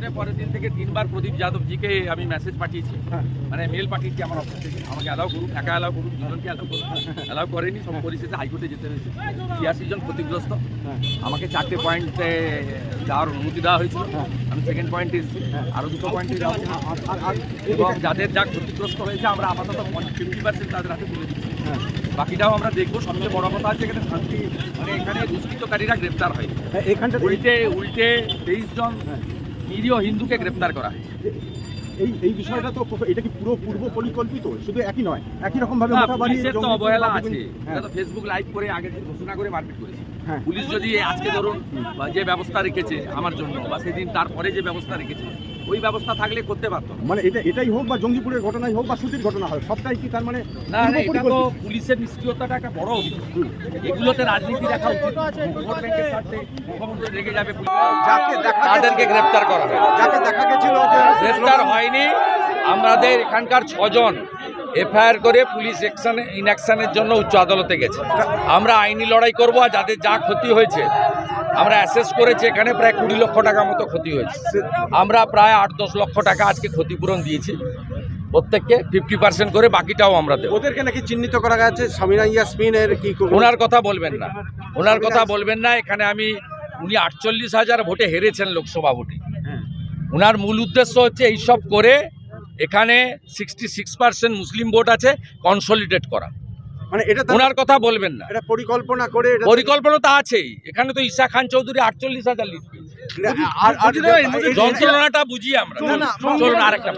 মানে পরের দিন থেকে তিনবার প্রদীপ যাদবজিকে আমি মেসেজ পাঠিয়েছি। হ্যাঁ। মানে মেল পাঠিয়েছি আমার অফিস থেকে। আমাকে অ্যালাউ করুন একা অ্যালাউ করুন দুজনকে অ্যালাউ করুন অ্যালাউ করেনি সব পরিস্থিতি হাইকোর্টে যেতে হয়েছে। ছিয়াশি জন ক্ষতিগ্রস্ত। হ্যাঁ। আমাকে চারটে পয়েন্টে যাওয়ার অনুমতি দেওয়া হয়েছিল। হ্যাঁ। আমি সেকেন্ড পয়েন্টে এসেছি। আরও দুটো পয়েন্টে এবং যাদের যা ক্ষতিগ্রস্ত হয়েছে আমরা আপাতত ফিফটি পার্সেন্ট তাদের হাতে তুলে দিচ্ছি। বাকিটাও আমরা দেখব। সবচেয়ে বড় কথা হচ্ছে এখানে শান্তি মানে এখানে দুষ্কৃতকারীরা গ্রেপ্তার হয়। এখানটা উল্টে উল্টে তেইশ জন। নিরীহ হিন্দুকে গ্রেপ্তার করা। এই এই বিষয়টা তো এটা কি পুরো পূর্ব পরিকল্পিত? শুধু একই নয় একই রকম ভাবে পুলিশের তো অবহেলা আছে। হ্যাঁ, এটা তো ফেসবুক লাইভ করে আগে ঘোষণা করে মারপিট করেছে। হ্যাঁ। পুলিশ যদি আজকে ধরুন বা যে ব্যবস্থা রেখেছে আমার জন্য বা সেদিন তারপরে যে ব্যবস্থা রেখেছে ওই ব্যবস্থা থাকলে করতে পারতো। মানে এটা এটাই হোক বা জঙ্গিপুরের ঘটনাই হোক বা সুতির ঘটনা হোক সবটাই কি তার মানে না না, এটা তো পুলিশের নিষ্ক্রিয়তাটা একটা বড় অভিযোগ। এগুলোতে রাজনীতি দেখা উচিত। ভোট ব্যাংকের স্বার্থে মুখ্যমন্ত্রী রেগে যাবে যাকে দেখা তাদেরকে গ্রেপ্তার করা হবে। যাকে দেখা গেছিল গ্রেফতার হয়নি। আমাদের এখানকার ছজন এফআইআর করে পুলিশ অ্যাকশন ইনঅ্যাকশনের জন্য উচ্চ আদালতে গেছে। আমরা আইনি লড়াই করব আর যাদের যা ক্ষতি হয়েছে আমরা অ্যাসেস করেছি এখানে প্রায় কুড়ি লক্ষ টাকা মতো ক্ষতি হয়েছে। আমরা প্রায় আট দশ লক্ষ টাকা আজকে ক্ষতিপূরণ দিয়েছি প্রত্যেককে ফিফটি পার্সেন্ট করে বাকিটাও আমরা দেবো। ওদেরকে নাকি চিহ্নিত করা গেছে? সামিনা ইয়াসমিনের কি করব? ওনার কথা বলবেন না। ওনার কথা বলবেন না এখানে আমি উনি আটচল্লিশ হাজার ভোটে হেরেছেন লোকসভা ভোটে। হ্যাঁ। ওনার মূল উদ্দেশ্য হচ্ছে এইসব করে এখানে সিক্সটি সিক্স পার্সেন্ট মুসলিম ভোট আছে কনসলিডেট করা। মানে এটা ওনার কথা বলবেন না। এটা পরিকল্পনা করে পরিকল্পনা তো আছেই। এখানে তো ঈশা খান চৌধুরী আটচল্লিশ হাজার লিড পেয়েছে। যন্ত্রণাটা বুঝি আমরা। চলুন আরেকটা